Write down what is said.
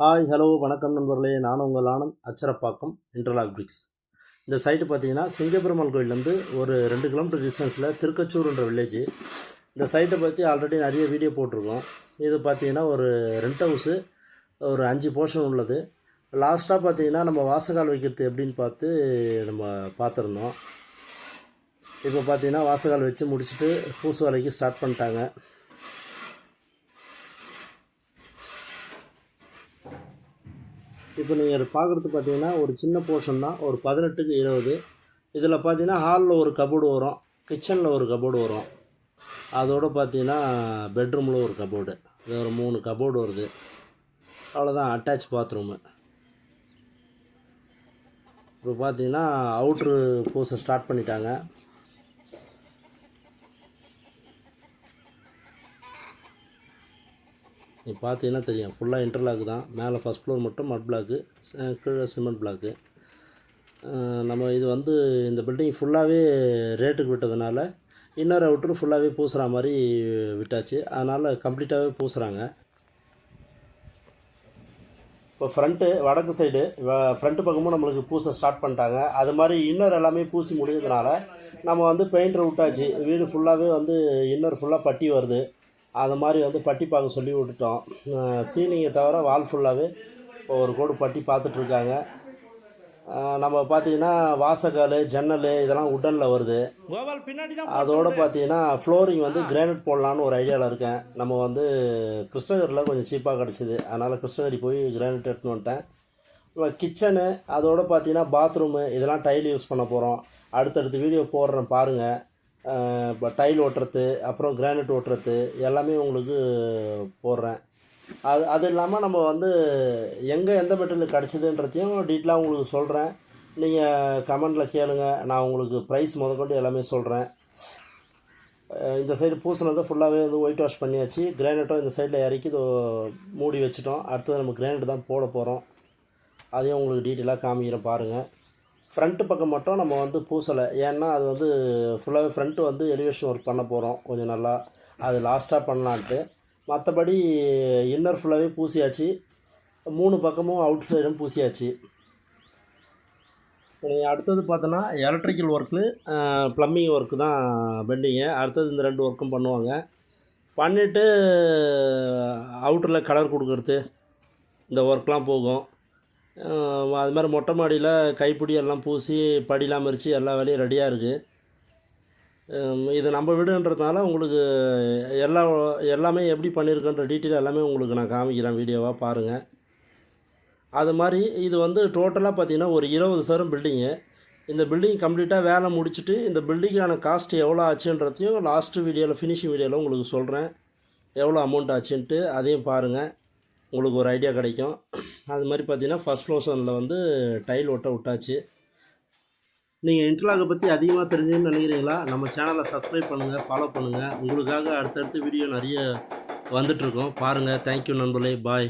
Hi hello வணக்கம் நண்பர்களே. நான் உங்கள் ஆனந்த் அச்சரப்பாக்கம் இன்டர்லாக் பிரிக்ஸ் இந்த சைட்டு பார்த்தீங்கன்னா சிங்கப்பெருமாள் கோயிலேருந்து ஒரு ரெண்டு கிலோமீட்டர் டிஸ்டன்ஸில் திருக்கச்சூர்ன்ற வில்லேஜ் இந்த சைட்டை பற்றி ஆல்ரெடி நிறைய வீடியோ போட்டிருக்கோம். இது பார்த்தீங்கன்னா ஒரு ரெண்ட் ஹவுஸு ஒரு அஞ்சு போர்ஷன் உள்ளது. லாஸ்ட்டாக பார்த்தீங்கன்னா நம்ம வாசகால் வைக்கிறது எப்படின்னு பார்த்து நம்ம பார்த்துருந்தோம். இப்போ பார்த்தீங்கன்னா வாசகால் வச்சு முடிச்சுட்டு பூசு வேலைக்கு ஸ்டார்ட் பண்ணிட்டாங்க. இப்போ நீங்கள் அதை பார்க்குறது பார்த்தீங்கன்னா ஒரு சின்ன போர்ஷன் தான். ஒரு பதினெட்டுக்கு இருபது. இதில் பார்த்தீங்கன்னா ஹாலில் ஒரு கபோர்டு வரும். கிச்சனில் ஒரு கபோர்டு வரும். அதோடு பார்த்தீங்கன்னா பெட்ரூமில் ஒரு கபோர்டு இது ஒரு மூணு கபோர்டு வருது. அவ்வளோதான் அட்டாச் பாத்ரூமு இப்போ பார்த்தீங்கன்னா அவுட்ரு பூசை ஸ்டார்ட் பண்ணிட்டாங்க. நீ பார்த்தீங்கன்னா தெரியும்? ஃபுல்லாக இன்டர்லாக் தான். மேலே ஃபஸ்ட் ஃப்ளோர் மட்டும் மட் பிளாக்கு கீழே சிமெண்ட் பிளாக்கு நம்ம இது வந்து இந்த பில்டிங் ஃபுல்லாகவே ரேட்டுக்கு விட்டதுனால இன்னர் அவுட்ரு ஃபுல்லாகவே பூசுகிற மாதிரி விட்டாச்சு. அதனால் கம்ப்ளீட்டாகவே பூசுகிறாங்க இப்போ ஃப்ரண்ட்டு வடக்கு சைடு ஃப்ரண்ட்டு பக்கமும் நம்மளுக்கு பூச ஸ்டார்ட் பண்ணிட்டாங்க. அது மாதிரி இன்னர் எல்லாமே பூசி முடிஞ்சதுனால நம்ம வந்து பெயிண்டர் விட்டாச்சு. வீடு ஃபுல்லாகவே வந்து இன்னர் ஃபுல்லாக பட்டி வருது. அது மாதிரி வந்து பட்டி பார்க்க சொல்லி விட்டுட்டோம். சீலிங்கை தவிர வால் ஃபுல்லாகவே இப்போ ஒரு கோடு பட்டி பார்த்துட்ருக்காங்க நம்ம பார்த்தீங்கன்னா வாசக்கால் ஜன்னல் இதெல்லாம் உட்டனில் வருது. அதோடு பார்த்தீங்கன்னா ஃப்ளோரிங் வந்து கிரானைட் போடலான்னு ஒரு ஐடியாவில் இருக்கேன். நம்ம வந்து கிருஷ்ணகிரியில் கொஞ்சம் சீப்பாக கிடச்சிது. அதனால் கிருஷ்ணகிரி போய் கிரானைட் எடுத்துன்னு வந்துட்டேன். கிச்சனு அதோடு பார்த்தீங்கன்னா பாத்ரூமு இதெல்லாம் டைல் யூஸ் பண்ண போகிறோம் அடுத்தடுத்து வீடியோ போடுறேன் பாருங்கள் இப்போ டைல் ஓட்டுறது அப்புறம் கிரானைட் ஓட்டுறது எல்லாமே உங்களுக்கு போடுறேன். அது அது இல்லாமல் நம்ம வந்து எங்கே எந்த மெட்டீரியல் கிடச்சிதுன்றதையும் டீட்டெயிலாக உங்களுக்கு சொல்கிறேன் நீங்கள் கமெண்டில் கேளுங்கள் நான் உங்களுக்கு ப்ரைஸ் முதற்கொண்டு எல்லாமே சொல்கிறேன் இந்த சைடு பூசினதை ஃபுல்லாகவே வந்து ஒயிட் வாஷ் பண்ணியாச்சு. கிரானைட்டும் இந்த சைடில் இறக்கி இதோ மூடி வச்சுட்டோம். அடுத்தது நம்ம கிரானைட் தான் போட போகிறோம் அதையும் உங்களுக்கு டீட்டெயிலாக காமிக்கிறேன் பாருங்கள் ஃப்ரண்ட்டு பக்கம் மட்டும் நம்ம வந்து பூசலை. ஏன்னா அது வந்து ஃபுல்லாகவே ஃப்ரண்ட்டு வந்து எலிவேஷன் ஒர்க் பண்ண போகிறோம் கொஞ்சம் நல்லா. அது லாஸ்ட்டாக பண்ணலான்ட்டு. மற்றபடி இன்னர் ஃபுல்லாகவே பூசியாச்சு. மூணு பக்கமும் அவுட் சைடும் பூசியாச்சு. அடுத்தது பார்த்தோன்னா எலக்ட்ரிக்கல் ஒர்க்கு ப்ளம்பிங் ஒர்க்கு தான் பெண்டிங்கு அடுத்தது இந்த ரெண்டு ஒர்க்கும் பண்ணுவாங்க. பண்ணிவிட்டு அவுட்டரில் கலர் கொடுக்குறது. இந்த ஒர்க்லாம் போகும். அது மாதிரி மொட்டை மாடியில் கைப்பிடி எல்லாம் பூசி படிலாம் மறித்து எல்லா வேலையும் ரெடியாக இருக்குது இது நம்ம வீடுன்றதுனால உங்களுக்கு எல்லா எல்லாமே எப்படி பண்ணியிருக்கன்ற டீட்டெயில் எல்லாமே உங்களுக்கு நான் காமிக்கிறேன் வீடியோவாக பாருங்கள் அது மாதிரி இது வந்து டோட்டலாக பார்த்தீங்கன்னா ஒரு இருபது சரம் பில்டிங்கு இந்த பில்டிங் கம்ப்ளீட்டாக வேலை முடிச்சுட்டு இந்த பில்டிங்கான காஸ்ட் எவ்வளோ ஆச்சுன்றதையும் லாஸ்ட்டு வீடியோவில் ஃபினிஷிங் வீடியோவில் உங்களுக்கு சொல்கிறேன் எவ்வளோ அமௌண்ட் ஆச்சுன்ட்டு அதையும் பாருங்கள் உங்களுக்கு ஒரு ஐடியா கிடைக்கும். அது மாதிரி பார்த்தீங்கன்னா ஃபஸ்ட் ஃப்ளோசனில் வந்து டைல் ஒட்ட விட்டாச்சு. நீங்கள் இன்டர்லாகை பற்றி அதிகமாக தெரிஞ்சுன்னு நினைக்கிறீங்களா? நம்ம சேனலை சப்ஸ்கிரைப் பண்ணுங்கள் ஃபாலோ பண்ணுங்கள் உங்களுக்காக அடுத்தடுத்த வீடியோ நிறைய வந்துட்ருக்கோம் பாருங்கள் தேங்க்யூ நண்பர்களே. பாய்